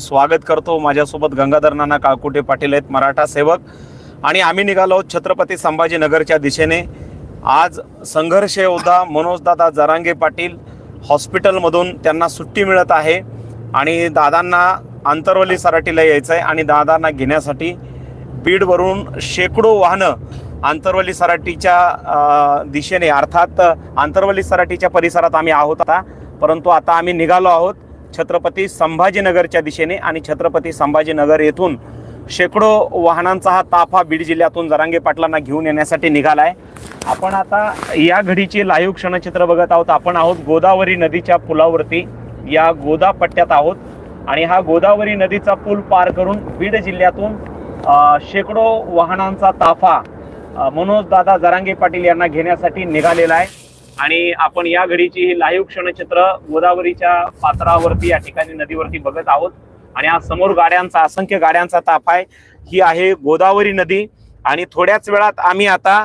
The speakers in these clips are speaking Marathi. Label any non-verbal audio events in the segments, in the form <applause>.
स्वागत करतो. माझ्यासोबत गंगाधर नाना काळकुटे पाटील आहेत मराठा सेवक. आणि आम्ही निघालो आहोत छत्रपती संभाजीनगरच्या दिशेने. आज संघर्ष योद्धा मनोजदादा जरांगे पाटील हॉस्पिटलमधून त्यांना सुट्टी मिळत आहे. आणि दादांना आंतरवली सराटीला यायचं आहे आणि दादांना घेण्यासाठी बीडवरून शेकडो वाहनं आंतरवली सराटीच्या दिशेने अर्थात आंतरवली सराटीच्या परिसरात आम्ही आहोत आता. परंतु आता आम्ही निघालो आहोत. छत्रपती संभाजीनगरच्या दिशेने आणि छत्रपती संभाजीनगर येथून शेकडो वाहनांचा हा ताफा बीड जिल्ह्यातून जरांगे पाटलांना घेऊन येण्यासाठी निघाला आहे आपण आता या घडीची लाईव्ह क्षणचित्र बघत आहोत. आपण आहोत गोदावरी नदीच्या पुलावरती. या गोदा पट्ट्यात आहोत आणि हा गोदावरी नदीचा पूल पार करून बीड जिल्ह्यातून शेकडो वाहनांचा ताफा मनोज दादा जरांगे पाटील यांना घेण्यासाठी निघालेला आहे. आणि आपण या घडीची ही लाईव्ह क्षणचित्र गोदावरीच्या पात्रावरती या ठिकाणी नदीवरती बघत आहोत. आणि हा समोर गाड्यांचा असंख्य गाड्यांचा ताफा आहे. ही आहे गोदावरी नदी. आणि थोड्याच वेळात आम्ही आता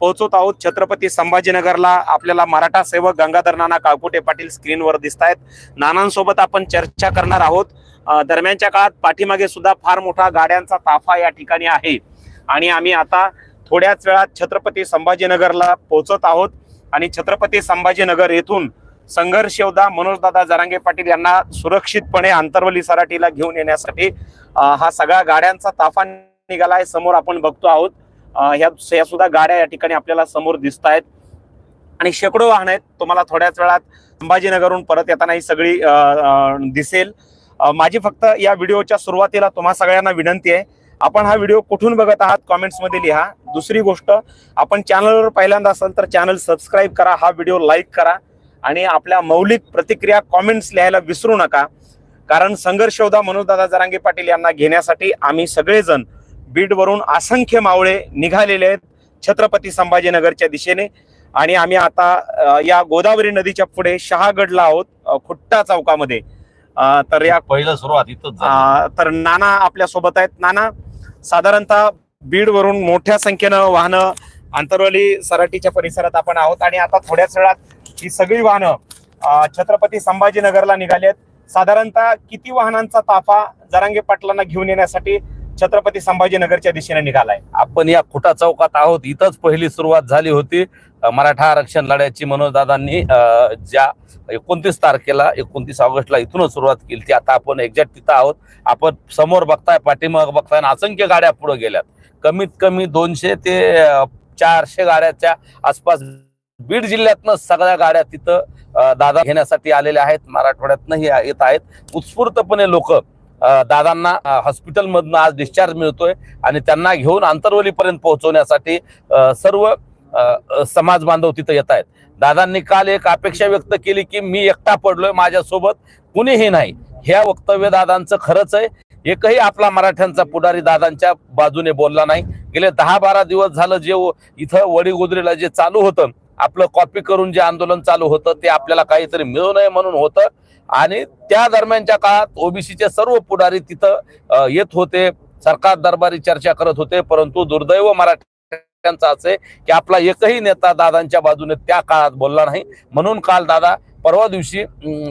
पोहोचत आहोत छत्रपती संभाजीनगरला. आपल्याला मराठा सेवक गंगाधर नाना काळकुटे पाटील स्क्रीनवर दिसत आहेत नानांसोबत आपण चर्चा करणार आहोत. दरम्यानच्या काळात पाठीमागे सुद्धा फार मोठा गाड्यांचा ताफा या ठिकाणी आहे. आणि आम्ही आता थोड्याच वेळात छत्रपती संभाजीनगरला पोहोचत आहोत. आणि छत्रपती संभाजीनगर येथून संघर्ष योद्धा मनोजदादा जरांगे पाटील यांना सुरक्षितपणे आंतरवली सराटीला घेऊन येण्यासाठी हा सगळा गाड्यांचा ताफा निघाला आहे समोर आपण बघतो आहोत. ह्या सुद्धा गाड्या या ठिकाणी आपल्याला समोर दिसत आहेत आणि शेकडो वाहन आहेत. तुम्हाला थोड्याच वेळात संभाजीनगरहून परत येताना ही सगळी दिसेल. माझी फक्त या व्हिडिओच्या सुरुवातीला तुम्हा सगळ्यांना विनंती आहे आपण हा व्हिडिओ कुठून बघत आहात कॉमेंट्समध्ये लिहा. दुसरी गोष्ट आपण चॅनलवर पहिल्यांदा असाल तर चॅनल सबस्क्राईब करा हा व्हिडिओ लाईक करा आणि आपल्या मौलिक प्रतिक्रिया कॉमेंट्स लिहायला विसरू नका. कारण संघर्ष योद्धा मनोजदादा जरांगे पाटील यांना घेण्यासाठी आम्ही सगळेजण बीडवरून असंख्य मावळे निघालेले आहेत छत्रपती संभाजीनगरच्या दिशेने. आणि आम्ही आता या गोदावरी नदीच्या पुढे शहागडला आहोत खुट्टा चौकामध्ये. तर या पहिलं सुरुवात तर नाना आपल्यासोबत आहेत. नाना साधारणतः बीड वरून मोठ्या संख्येनं वाहनं आंतरवली सराटीच्या परिसरात आपण आहोत आणि आता थोड्याच वेळात ही सगळी वाहनं छत्रपती संभाजीनगरला निघाली आहेत साधारणतः किती वाहनांचा ताफा जरांगे पाटलांना घेऊन येण्यासाठी छत्रपती संभाजीनगरच्या दिशेने निघालाय. आपण या खुटा चौकात आहोत. इथंच पहिली सुरुवात झाली होती. मराठा आरक्षण लढ्याची मनोजदादांनी ज्या एकोणतीस तारखेला एकोणतीस ऑगस्टला इथूनच सुरुवात केली ती. आता आपण एक्झॅक्ट तिथं आहोत. आपण समोर बघताय पाठीमाग बघताय आणि असंख्य गाड्या पुढे गेल्यात. कमीत कमी दोनशे ते चारशे गाड्याच्या आसपास बीड जिल्ह्यातनं सगळ्या गाड्या तिथं दादा घेण्यासाठी आलेल्या आहेत. मराठवाड्यातनं येत आहेत. उत्स्फूर्तपणे लोक दादांना हॉस्पिटलमधनं आज डिस्चार्ज मिळतोय आणि त्यांना घेऊन आंतरवलीपर्यंत पोहोचवण्यासाठी सर्व समाज बांधव तिथं येत आहेत. दादांनी काल एक अपेक्षा व्यक्त केली की मी एकटा पडलोय माझ्यासोबत कुणीही नाही. ह्या वक्तव्य दादांचं खरंच आहे. एकही आपला मराठ्यांचा पुढारी दादांच्या बाजूने बोलला नाही. गेले दहा बारा दिवस झालं जे इथं वडीगोदरीला जे चालू होतं आपलं कॉपी करून जे आंदोलन चालू होतं ते आपल्याला काहीतरी मिळू नये म्हणून होतं. आणि त्या दरम्यानच्या काळात ओबीसीचे सर्व पुढारी तिथं येत होते. सरकार दरबारी चर्चा करत होते परंतु दुर्दैव मराठ्यांचं असे की आपला एकही नेता दादांच्या बाजूने त्या काळात बोलला नाही. म्हणून काल दादा परवा दिवशी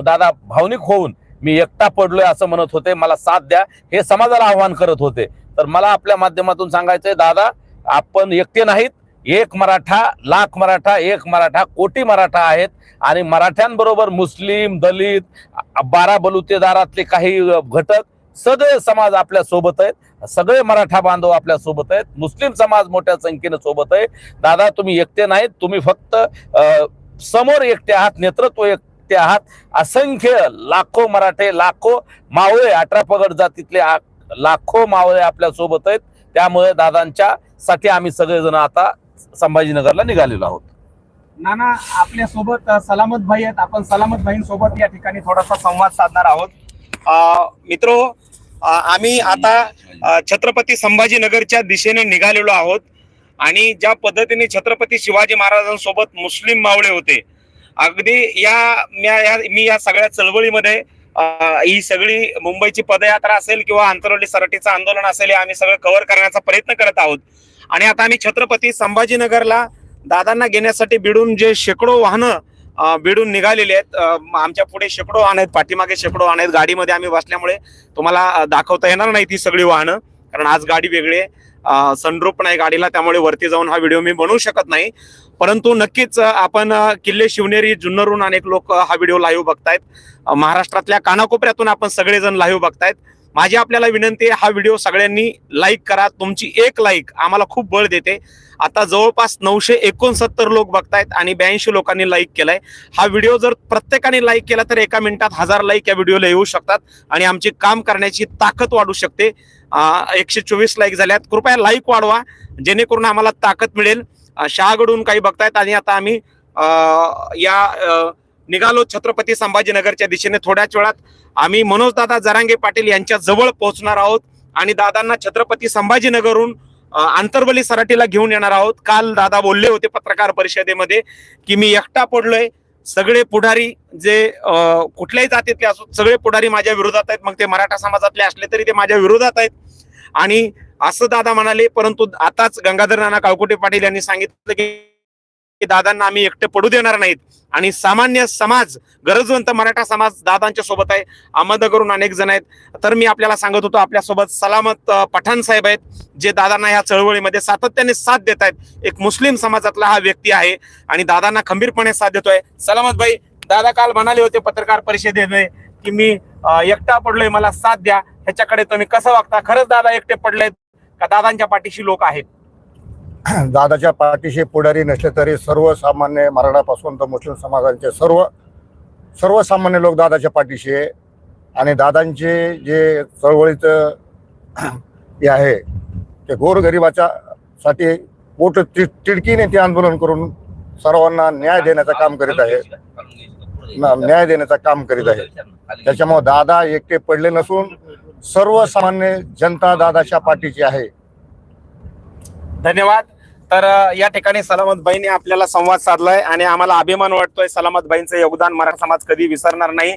दादा भावनिक होऊन मी एकटा पडलोय असं म्हणत होते. मला साथ द्या. हे समाजाला आव्हान करत होते. तर मला आपल्या माध्यमातून सांगायचंय दादा आपण एकटे नाहीत. एक मराठा लाख मराठा एक मराठा कोटी मराठा आहेत. आणि मराठ्यांबरोबर मुस्लिम दलित बारा बलुतेदारातले काही घटक सगळे समाज आपल्यासोबत आहेत. सगळे मराठा बांधव आपल्यासोबत आहेत. मुस्लिम समाज मोठ्या संख्येने सोबत आहे. दादा तुम्ही एकटे नाहीत. तुम्ही फक्त समोर एकटे आहात नेतृत्व एकटे आहात. असंख्य लाखो मराठे लाखो मावळे अठरा पगड जातीतले आ- लाखो मावळे आपल्यासोबत आहेत. त्यामुळे दादांच्या साठी आम्ही सगळेजण आता संभाजीनगरला निघालेलो आहोत. नाना आपल्यासोबत सलामत भाई आहेत. आपण सलामत भाईंसोबत या ठिकाणी थोडासा संवाद साधणार आहोत. मित्र आम्ही आता छत्रपती संभाजीनगरच्या दिशेने निघालेलो आहोत. आणि ज्या पद्धतीने छत्रपती शिवाजी महाराजांसोबत मुस्लिम मावळे होते अगदी या या- मी या सगळ्या चळवळीमध्ये ही सगळी मुंबईची पदयात्रा असेल किंवा आंतरवली सराटीचं आंदोलन असेल हे आम्ही सगळं कव्हर करण्याचा प्रयत्न करत आहोत. आणि आता आम्ही छत्रपती संभाजीनगरला दादांना घेण्यासाठी भिडून जे शेकडो वाहनं बिडून निघालेले आहेत आमच्या पुढे शेकडो वाहन आहेत पाठीमागे शेकडो वाहन आहेत गाडीमध्ये आम्ही बसल्यामुळे तुम्हाला दाखवता येणार नाही ती सगळी वाहनं कारण आज गाडी वेगळी आहे. सनरूप नाही गाडीला त्यामुळे वरती जाऊन हा व्हिडिओ मी बनवू शकत नाही. परंतु नक्कीच आपण किल्ले शिवनेरी जुन्नरहून अनेक लोक हा व्हिडिओ लाईव्ह बघतायत. महाराष्ट्रातल्या कानाकोपऱ्यातून आपण सगळेजण लाईव्ह बघतायत. माझी आपल्याला विनंती आहे हा व्हिडिओ सगळ्यांनी लाईक करा. तुमची एक लाईक आम्हाला खूप बळ देते. आता जवळपास नऊशे एकोणसत्तर लोक बघतायत आणि ब्याऐंशी लोकांनी लाईक केलाय. हा व्हिडिओ जर प्रत्येकाने लाईक केला तर एका मिनिटात हजार लाईक या व्हिडिओला येऊ शकतात आणि आमची काम करण्याची ताकद वाढू शकते. एकशे चोवीस लाईक झाल्यात. कृपया लाईक वाढवा जेणेकरून आम्हाला ताकद मिळेल. अ, शहागडून काही बघतायत आणि आता आम्ही या निघालो छत्रपती संभाजीनगरच्या दिशेने थोड्याच वेळात. आम्ही मनोजदादा जरांगे पाटील यांच्या जवळ पोहोचणार आहोत आणि दादांना छत्रपती संभाजीनगरहून आंतरवली सराटीला घेऊन येणार आहोत. काल दादा बोलले होते पत्रकार परिषदेमध्ये की मी एकटा पडलोय. सगळे पुढारी जे कुठल्याही जातीतले असो सगळे पुढारी माझ्या विरोधात आहेत. मग ते मराठा समाजातले असले तरी ते माझ्या विरोधात आहेत. आणि असं दादा म्हणाले परंतु आताच गंगाधर नाना काळकुटे पाटील यांनी सांगितलं की दादांना आम्ही एकटे पडू देणार नाहीत. आणि सामान्य समाज गरजवंत मराठा समाज दादांच्या सोबत आहे. अहमदनगरहून अनेक जण आहेत. तर मी आपल्याला सांगत होतो आपल्यासोबत सलामत पठाण साहेब आहेत जे दादांना ह्या चळवळीमध्ये सातत्याने साथ देत आहेत. एक मुस्लिम समाजातला हा व्यक्ती आहे आणि दादांना खंबीरपणे साथ देतोय. सलामत भाई दादा काल म्हणाले होते पत्रकार परिषदेने की मी एकटा पडलोय मला साथ द्या. ह्याच्याकडे तुम्ही कसं वागता? खरंच दादा एकटे पडलेत का? दादांच्या पाठीशी लोक आहेत. <clears throat> दादाच्या पाठीशी पुढारी नसले तरी सर्वसामान्य मराठापासून तर मुस्लिम समाजांचे सर्व सर्वसामान्य लोक दादाच्या पाठीशी आहे. आणि दादांचे जे चळवळीचं <clears throat> हे आहे ते गोरगरिबाच्या साठी पोट ति- तिडकीने ते आंदोलन करून सर्वांना न्याय देण्याचं काम करीत आहे. न्याय देण्याचं काम करीत आहे. त्याच्यामुळे दादा एकटे पडले नसून सर्वसामान्य जनता दादाच्या पाठीची आहे. धन्यवाद. तर या ठिकाणी सलामत बाईंनी आपल्याला संवाद साधलाय आणि आम्हाला अभिमान वाटतोय सलामत बाईंचं योगदान मराठा समाज कधी विसरणार नाही.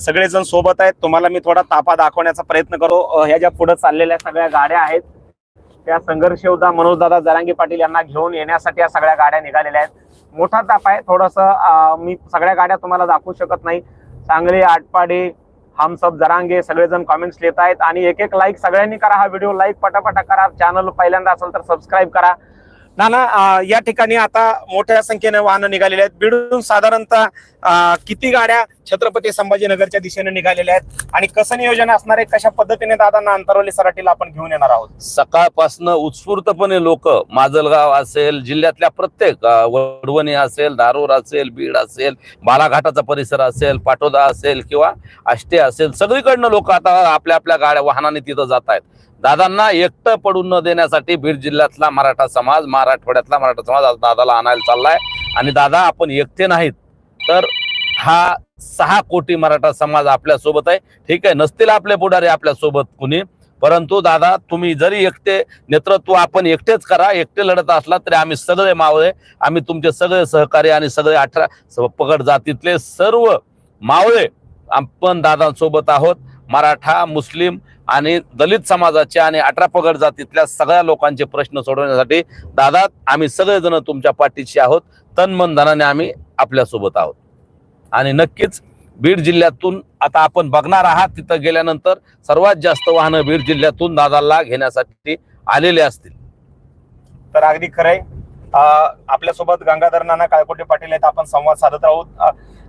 सगळेजण सोबत आहेत. तुम्हाला मी थोडा तापा दाखवण्याचा प्रयत्न करो. ह्या ज्या पुढे चाललेल्या सगळ्या गाड्या आहेत त्या संघर्ष योद्धा मनोजदादा जरांगी पाटील यांना घेऊन येण्यासाठी या सगळ्या गाड्या निघालेल्या आहेत. मोठा ताप आहे. थोडस मी सगळ्या गाड्या तुम्हाला दाखवू शकत नाही. सांगली आटपाडी थम्स अप जरांगे सगळेजण कॉमेंट्स लिहित आहेत. आणि एक एक लाईक सगळ्यांनी करा हा व्हिडिओ लाईक पटापटा करा. चॅनल पहिल्यांदा असेल तर सबस्क्राईब करा. नाना या ठिकाणी आता मोठ्या संख्येने वाहनं निघालेली आहेत. बीडून साधारणतः किती गाड्या छत्रपती संभाजीनगरच्या दिशेने निघालेल्या आहेत. आणि कसं नियोजन असणार आहे? कशा पद्धतीने दादांना अंतरवली सराटीला आपण घेऊन येणार आहोत? सकाळपासनं उत्स्फूर्तपणे लोक माजलगाव असेल जिल्ह्यातल्या प्रत्येक वडवणी असेल दारोर असेल बीड असेल बालाघाटाचा परिसर असेल पाटोदा असेल किंवा आष्टे असेल सगळीकडनं लोक आता आपल्या आपल्या गाड्या वाहनाने तिथं जात आहेत. दादांना एकटं पडून न देण्यासाठी बीड जिल्ह्यातला मराठा समाज मराठवाड्यातला मराठा समाज आज दादाला आणायला चाललाय. आणि दादा आपण एकटे नाहीत तर हा सहा कोटी मराठा समाज आपल्यासोबत आहे. ठीक आहे नसतील आपले पुढारी आपल्यासोबत कुणी. परंतु दादा तुम्ही जरी एकटे नेतृत्व आपण एकटेच करा एकटे लढत असला तरी आम्ही सगळे मावळे आम्ही तुमचे सगळे सहकारी आणि सगळे अठरा पकड पगड जातीतले सर्व मावळे आपण दादांसोबत आहोत. मराठा मुस्लिम आणि दलित समाजाचे आणि अठरा पगड जातीतल्या सगळ्या लोकांचे प्रश्न सोडवण्यासाठी दादा आम्ही सगळेजण तुमच्या पाठीशी आहोत. तन मन धनाने आम्ही आपल्यासोबत आहोत. आणि नक्कीच बीड जिल्ह्यातून आता आपण बघणार आहात तिथं गेल्यानंतर सर्वात जास्त वाहनं बीड जिल्ह्यातून दादाला घेण्यासाठी आलेले असतील. तर अगदी खरंय. आपल्यासोबत गंगाधर नाना काळकोटे पाटील आहेत आपण संवाद साधत आहोत.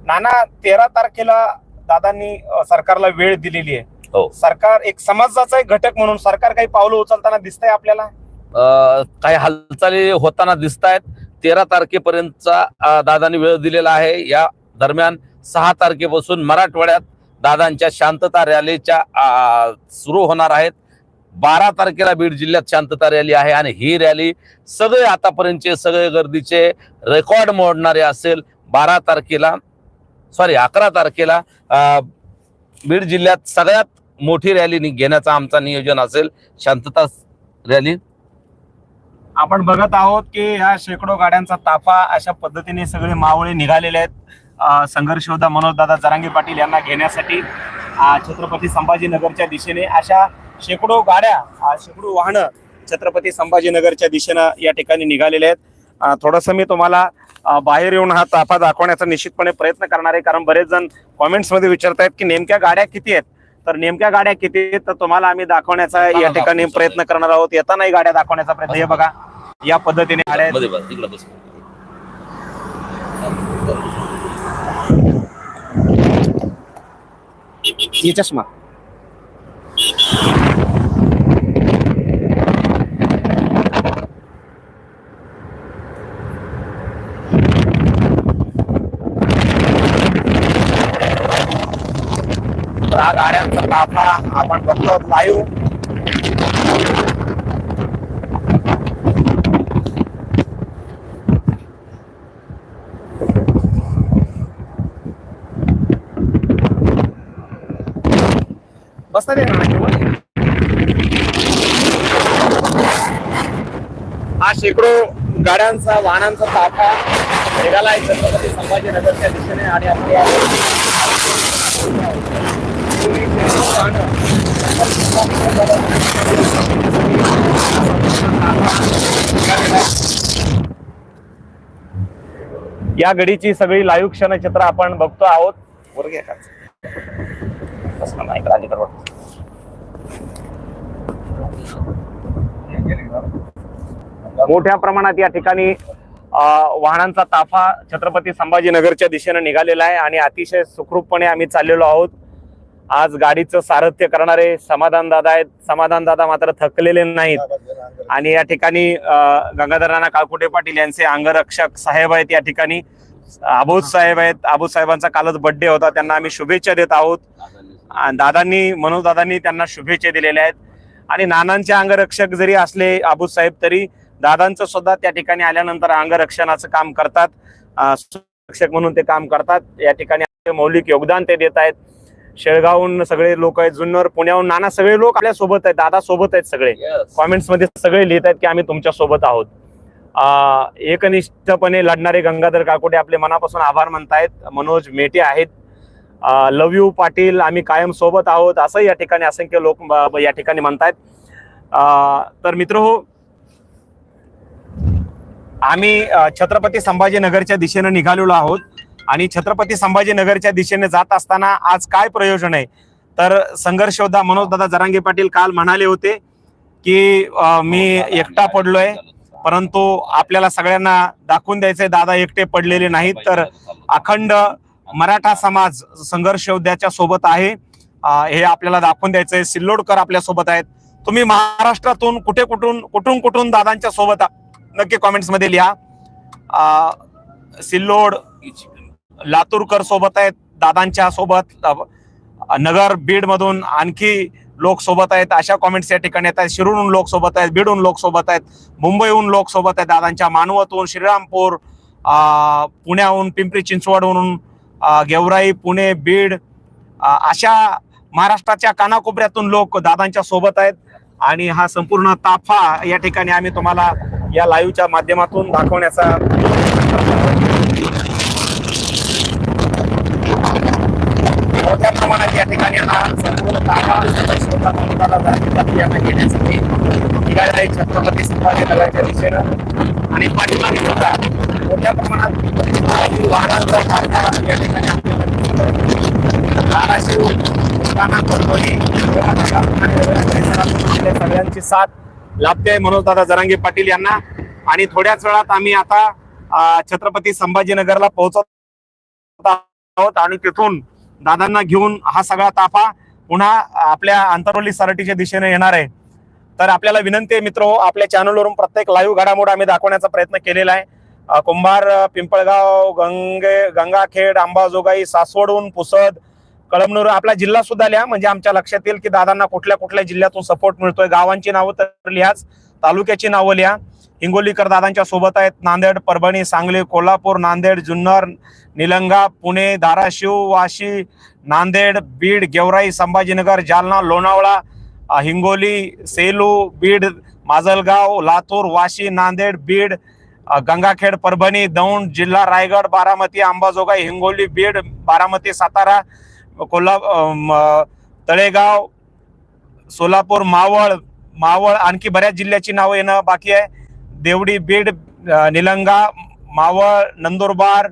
नाना तेरा तारखेला दादांनी सरकारला वेळ दिलेली आहे. हो. सरकार एक समाजाचा एक घटक म्हणून सरकार काही पावलं उचलताना दिसतंय आपल्याला? अ, काही हालचाली होताना दिसत आहेत तेरा तारखेपर्यंतचा दादांनी वेळ दिलेला आहे. या दरम्यान सहा तारखेपासून मराठवाड्यात दादांच्या शांतता रॅलीच्या सुरू होणार आहेत. बारा तारखेला बीड जिल्ह्यात शांतता रॅली आहे आणि ही रॅली सगळे आतापर्यंतचे सगळे गर्दीचे रेकॉर्ड मोडणारे असेल. बारा तारखेला सॉरी अकरा तारखेला बीड जिल्ह्यात सगळ्यात मोठी रॅली नि- घेण्याचा आमचा नियोजन असेल. शांतता रॅली. आपण बघत आहोत की ह्या शेकडो गाड्यांचा ताफा अशा पद्धतीने सगळे मावळे निघालेले आहेत. अं, संघर्ष योद्धा मनोजदादा जरांगे पाटील यांना घेण्यासाठी छत्रपती संभाजीनगरच्या दिशेने अशा शेकडो गाड्या शेकडो वाहनं छत्रपती संभाजीनगरच्या दिशेनं या ठिकाणी निघालेले आहेत. थोडंसं मी तुम्हाला बाहेर येऊन हा ताफा दाखवण्याचा निश्चितपणे प्रयत्न करणार आहे. कारण बरेच जण कॉमेंट्समध्ये विचारतायत की नेमक्या गाड्या किती आहेत? तर नेमक्या गाड्या किती आहेत? तर तुम्हाला आम्ही दाखवण्याचा या ठिकाणी प्रयत्न करणार आहोत. येतानाही गाड्या दाखवण्याचा प्रयत्न. हे बघा या पद्धतीने गाड्या आहेत. मध्ये बस इकडे बस ही चष्मा तर हा गाड्यांचा ताफा आपण बघतो लाईव्ह बसता हा शेकडो गाड्यांचा वाहनांचा ताफा निघालाय छत्रपती संभाजीनगरच्या दिशेने आणि आपल्या या घडीची सगळी लाईव्ह क्षणचित्र आपण बघतो आहोत. वर घ्या का? बसला नाही मोठ्या प्रमाणात या ठिकाणी वाहनांचा ताफा छत्रपती संभाजीनगरच्या दिशेने निघालेला आहे आणि अतिशय सुखरूपपणे आम्ही चाललेलो आहोत. आज गाडीचं सारथ्य करणारे समाधान दादा आहेत. समाधान दादा मात्र थकलेले नाहीत. आणि या ठिकाणी अ, गंगाधर काळकुटे पाटील यांचे अंगरक्षक साहेब आहेत या ठिकाणी. आबोद साहेब आहेत. आबोद साहेबांचा कालच बर्थडे होता. त्यांना आम्ही शुभेच्छा देत आहोत. दादांनी मनोज दादांनी त्यांना शुभेच्छा दिलेल्या आहेत. आणि नानांचे अंगरक्षक जरी असले आबूद साहेब तरी दादांचं सुद्धा त्या ठिकाणी आल्यानंतर अंगरक्षणाचं काम करतात. अं, सुरक्षक म्हणून ते काम करतात. या ठिकाणी मौलिक योगदान ते देत आहेत. शेळगावहून सगळे लोक आहेत जुन्नर पुण्याहून नाना सगळे लोक आपल्यासोबत आहेत दादा सोबत आहेत सगळे. कॉमेंट्समध्ये सगळे लिहित आहेत की आम्ही तुमच्यासोबत आहोत. एकनिष्ठपणे लढणारे गंगाधर काकोटे आपले मनापासून आभार म्हणतायत मनोज मेटे आहेत. लव यू पाटील आम्ही कायम सोबत आहोत. असं या ठिकाणी असंख्य लोक या ठिकाणी म्हणतायत. तर मित्र हो आम्ही छत्रपती संभाजीनगरच्या दिशेने निघालेलो आहोत. आणि छत्रपती संभाजीनगरच्या दिशेने जात असताना आज काय प्रयोजन आहे? तर संघर्ष मनोजदादा जरांगे पाटील काल म्हणाले होते की मी एकटा पडलोय परंतु आपल्याला सगळ्यांना दाखवून द्यायचंय दादा एकटे पडलेले नाहीत. तर अखंड मराठा समाज संघर्ष योद्ध्याच्या सोबत आहे. हे आपल्याला दाखवून द्यायचं आहे सिल्लोडकर आपल्यासोबत आहेत. तुम्ही महाराष्ट्रातून कुठे कुठून कुठून कुठून दादांच्या सोबत नक्की कॉमेंट्समध्ये लिहा. सिल्लोड लातूरकर सोबत आहेत दादांच्या सोबत. नगर बीड मधून आणखी लोक सोबत आहेत. अशा कॉमेंट्स या ठिकाणी येत आहेत. शिरूरहून लोक सोबत आहेत. बीडहून लोक सोबत आहेत. मुंबईहून लोक सोबत आहेत दादांच्या मानवतहून श्रीरामपूर पुण्याहून पिंपरी चिंचवडहून गेवराई पुणे बीड अशा महाराष्ट्राच्या कानाकोपऱ्यातून लोक दादांच्या सोबत आहेत. आणि हा संपूर्ण ताफा या ठिकाणी आम्ही तुम्हाला या लाईव्हच्या माध्यमातून दाखवण्याचा मोठ्या प्रमाणात या ठिकाणी हा संपूर्ण ताफा स्वतः घेण्यासाठी छत्रपती संभाजीनगरच्या दिशेनं. आणि पाठीमागे सुद्धा मोठ्या प्रमाणात वाहनांचा ताफा या ठिकाणी आपल्याला धाराशिव, सगळ्यांची साथ लाभते. मनोज दादा जरांगे पाटील यांना. आणि थोड्याच वेळात आम्ही आता छत्रपती संभाजीनगरला पोहोचत आहोत आणि तिथून दादांना घेऊन हा सगळा ताफा पुन्हा आपल्या आंतरवली सरटीच्या दिशेने येणार आहे. तर आपल्याला विनंती आहे मित्र आपल्या चॅनलवरून प्रत्येक लाईव्ह घडामोड आम्ही दाखवण्याचा प्रयत्न केलेला आहे. कुंभार पिंपळगाव गंगे गंगाखेड अंबाजोगाई सासवडहून पुसद कळमनूर आपला जिल्हा सुद्धा लिहा. म्हणजे आमच्या लक्षात येईल की दादांना कुठल्या कुठल्या जिल्ह्यातून सपोर्ट मिळतोय. गावांची नावं तर लिहाच तालुक्याची नावं लिहा. हिंगोलीकर दादांच्या सोबत आहेत नांदेड परभणी सांगली कोल्हापूर नांदेड जुन्नर निलंगा पुणे धाराशिव वाशी नांदेड बीड गेवराई संभाजीनगर जालना लोणावळा हिंगोली सेलू बीड माजलगाव लातूर वाशी नांदेड बीड गंगाखेड परभणी दौंड जिल्हा रायगड बारामती अंबाजोगाई हिंगोली बीड बारामती सातारा कोल्हा म, तळेगाव सोलापूर मावळ मावळ आणखी बऱ्याच जिल्ह्याची नावं येणं बाकी आहे. देवडी बीड निलंगा मावळ नंदुरबार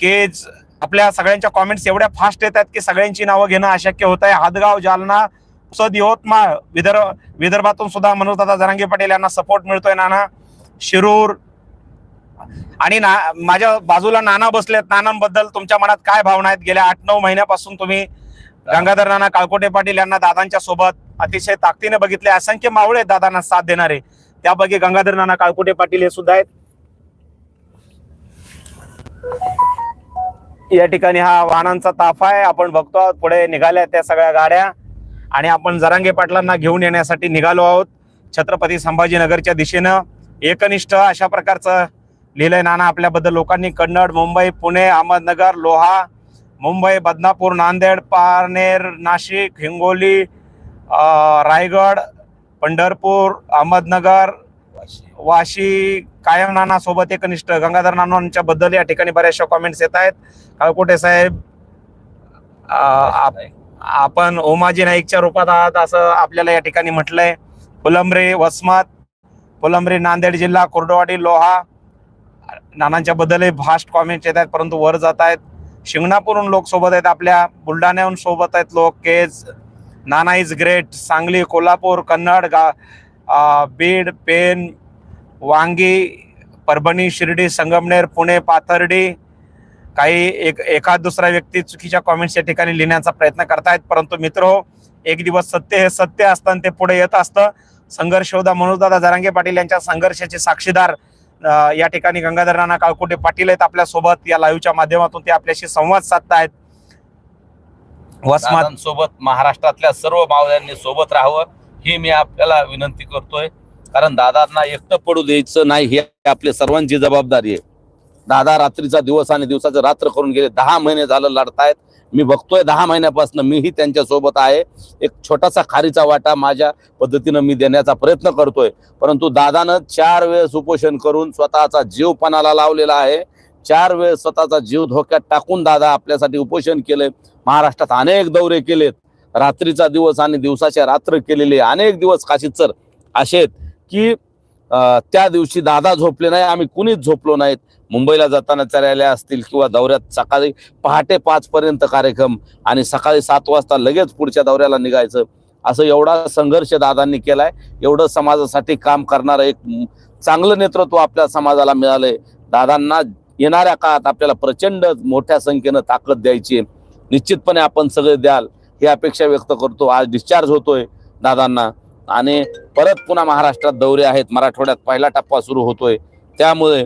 केज आपल्या सगळ्यांच्या कॉमेंट्स एवढ्या फास्ट येतात की सगळ्यांची नावं घेणं अशक्य होत आहे. हादगाव जालना सद यवतमाळ विदर्भ विदर्भातून सुद्धा मनोजदादा जरांगे पाटील यांना सपोर्ट मिळतोय नाना. शिरूर. आणि ना माझ्या बाजूला नाना बसलेत. नानांबद्दल तुमच्या मनात काय भावना आहेत? गेल्या आठ नऊ महिन्यापासून तुम्ही गंगाधर नाना काळकोटे पाटील यांना दादांच्या सोबत अतिशय ताकदीने बघितले. असंख्य मावळे आहेत दादांना साथ देणारे. त्यापैकी गंगाधर नाना काळकोटे पाटील हे सुद्धा आहेत. या ठिकाणी हा वाहनांचा ताफा आहे. आपण बघतो आहोत पुढे निघाल्या त्या सगळ्या गाड्या. आणि आपण जरांगे पाटलांना घेऊन येण्यासाठी निघालो आहोत. छत्रपती संभाजीनगरच्या दिशेनं एकनिष्ठ अशा प्रकारचं लिहिलंय नाना आपल्याबद्दल. लोकांनी कन्नड मुंबई पुणे अहमदनगर लोहा मुंबई बदनापूर नांदेड पारनेर नाशिक हिंगोली रायगड पंढरपूर अहमदनगर वाशी कायम नाना सोबत एकनिष्ठ. गंगाधर नानांच्या बद्दल या ठिकाणी बऱ्याचशा कॉमेंट्स येत आहेत. काळकोटे साहेब आप- आपण ओमाजी नाईकच्या रूपात आहात असं आपल्याला या ठिकाणी म्हटलंय. फुलंब्रे वसमत फुलंब्रे नांदेड जिल्हा कुर्डवाडी लोहा. नानांच्या बद्दलही फास्ट कॉमेंट्स येत आहेत परंतु वर जात आहेत. शिंगणापूरहून लोक सोबत आहेत आपल्या बुलढाण्याहून सोबत आहेत लोक. केज नाना इज ग्रेट सांगली कोल्हापूर कन्नड गा बीड पेन वांगी परभणी शिर्डी संगमनेर पुणे पाथर्डी काही एक एखाद दुसरा व्यक्ती चुकीच्या कॉमेंट्स या ठिकाणी लिहिण्याचा प्रयत्न करतायत परंतु मित्र हो एक दिवस सत्य हे सत्य असतं आणि ते पुढे येत असतं. संघर्ष होता मनोजदादा जरांगे पाटील यांच्या संघर्षाचे साक्षीदार या ठिकाणी गंगाधर राणा काळकुटे पाटील आहेत आपल्यासोबत. या लाईव्हच्या माध्यमातून ते आपल्याशी संवाद साधतायत. वसमत सोबत महाराष्ट्रातल्या सर्व मावळ्यांनी सोबत राहावं ही मी आपल्याला विनंती करतोय. कारण दादांना एकटं पडू द्यायचं नाही ही आपली सर्वांची जबाबदारी आहे. दादा रात्रीचा दिवस आणि दिवसाचं रात्र करून गेले. दहा महिने झालं लढतायत. मी बघतोय दहा महिन्यापासून मीही त्यांच्यासोबत आहे. एक छोटासा खारीचा वाटा माझ्या पद्धतीनं मी देण्याचा प्रयत्न करतोय. परंतु दादानं चार वेळेस उपोषण करून स्वतःचा जीव पणाला लावलेला आहे. चार वेळेस स्वतःचा जीव धोक्यात टाकून दादा आपल्यासाठी उपोषण केलंय. महाराष्ट्रात अनेक दौरे केलेत. रात्रीचा दिवस आणि दिवसाच्या रात्र केलेले अनेक दिवस काशीत सर असे आहेत की त्या दिवशी दादा झोपले नाही आम्ही कुणीच झोपलो नाहीत. मुंबईला जाताना चर्याल्या असतील किंवा दौऱ्यात सकाळी पहाटे पाच पर्यंत कार्यक्रम आणि सकाळी सात वाजता लगेच पुढच्या दौऱ्याला निघायचं असं एवढा संघर्ष दादांनी केलाय. एवढं समाजासाठी काम करणारं एक चांगलं नेतृत्व आपल्या समाजाला मिळालंय. दादांना येणाऱ्या काळात आपल्याला प्रचंड मोठ्या संख्येनं ताकद द्यायची निश्चितपणे आपण सगळे द्याल ही अपेक्षा व्यक्त करतो. आज डिस्चार्ज होतोय दादांना आणि परत पुन्हा महाराष्ट्रात दौरे आहेत. मराठवाड्यात पहिला टप्पा सुरू होतोय. त्यामुळे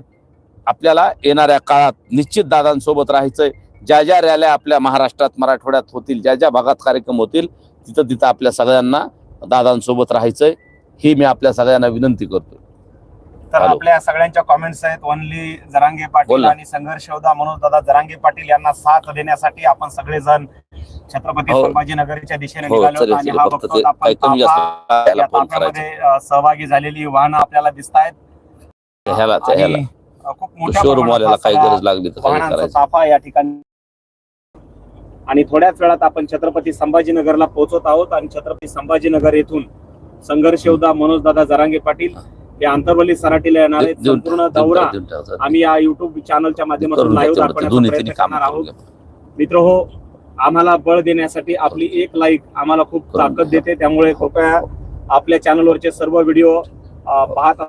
आपल्याला येणाऱ्या काळात निश्चित दादांसोबत राहायचंय. ज्या ज्या रॅल्या आपल्या महाराष्ट्रात मराठवाड्यात होतील ज्या ज्या भागात कार्यक्रम होतील तिथं तिथं आपल्या सगळ्यांना दादांसोबत राहायचंय. ही मी आपल्या सगळ्यांना विनंती करतो तर. आपल्या सगळ्यांच्या कॉमेंट्स आहेत. ओनली जरांगे पाटील. आणि संघर्ष योद्धा मनोज दादा जरांगे पाटील यांना साथ देण्यासाठी आपण सगळेजण छत्रपती हो. संभाजीनगरच्या दिशेने हो निघालो आणि हा बघतो आपण ताफ्यामध्ये सहभागी झालेली वाहनं आपल्याला दिसत आहेत खूप मोठ्या शोरूम प्रमाणात वाल्याला हा काही सगळा गरज लागली तर काही वाहनांचा करायचं. ताफा या ठिकाणी आणि थोड्याच वेळात आपण छत्रपती संभाजीनगरला पोहोचत आहोत आणि छत्रपती संभाजीनगर येथून संघर्ष योद्धा मनोज दादा जरांगे पाटील हे. आंतरवली सराटीला येणार आहेत. देऊन- संपूर्ण देऊन दौरा टाक, देऊन टाक. आम्ही या युट्यूब चॅनलच्या माध्यमातून करून लाईव्ह तेवढं. दाखवण्याचा प्रयत्न तिन्ही काम करणार आहोत. घ्या. मित्र हो आम्हाला बळ देण्यासाठी आपली एक लाईक आम्हाला खूप करून ताकद देते. त्यामुळे कृपया आपल्या चॅनलवरचे सर्व व्हिडिओ पाहत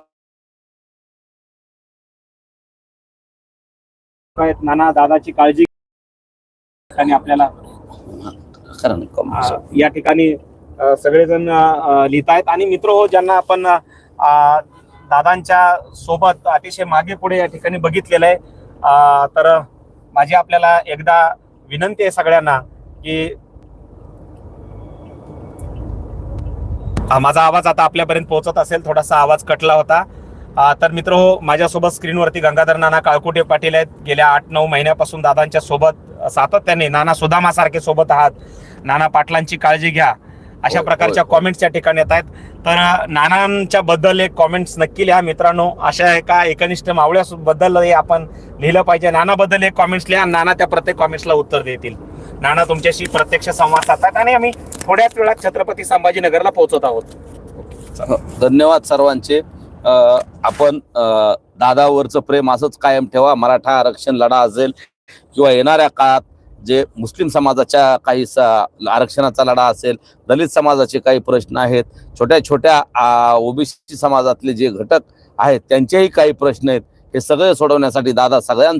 आहेत. नाना दादाची काळजी आणि आपल्याला खरं नाही, कम- अ, या ठिकाणी अ, सगळेजण लिहित आहेत. आणि मित्र हो ज्यांना आपण अ, दादांच्या सोबत अतिशय मागे पुढे या ठिकाणी बघितलेलं आहे. अ, तर माझी आपल्याला एकदा विनंती आहे सगळ्यांना की माझा आवाज आता आपल्यापर्यंत पोहोचत असेल. थोडासा आवाज कटला होता. तर मित्र हो माझ्यासोबत स्क्रीनवरती गंगाधर नाना काळकुटे पाटील आहेत. गेल्या आठ नऊ महिन्यापासून दादांच्या सोबत सातत्याने नाना सुदामासारखे सोबत आहात. नाना पाटलांची काळजी घ्या. अशा प्रकारच्या. कॉमेंट्स या ठिकाणी येत आहेत. तर नानांच्या बद्दल एक कॉमेंट्स नक्की लिहा मित्रांनो. अशा एका एकनिष्ठ मावळ्या बद्दल हे आपण लिहिलं पाहिजे. नानाबद्दल एक कॉमेंट्स लिहा नाना त्या प्रत्येक कॉमेंट्सला उत्तर देतील. नाना तुमच्याशी प्रत्यक्ष संवाद साधतात आणि आम्ही थोड्याच वेळात छत्रपती संभाजीनगरला पोहोचत आहोत. हो, धन्यवाद सर्वांचे. आपण दादावरचं प्रेम असंच कायम ठेवा. मराठा आरक्षण लढा असेल किंवा येणाऱ्या काळात जे मुस्लिम समाजाच्या काही आरक्षणाचा लढा असेल दलित समाजाचे काही प्रश्न आहेत छोट्या छोट्या ओबीसी समाजातले जे घटक आहेत त्यांचेही काही प्रश्न आहेत हे सगळे सोडवण्यासाठी दादा सगळ्यांचं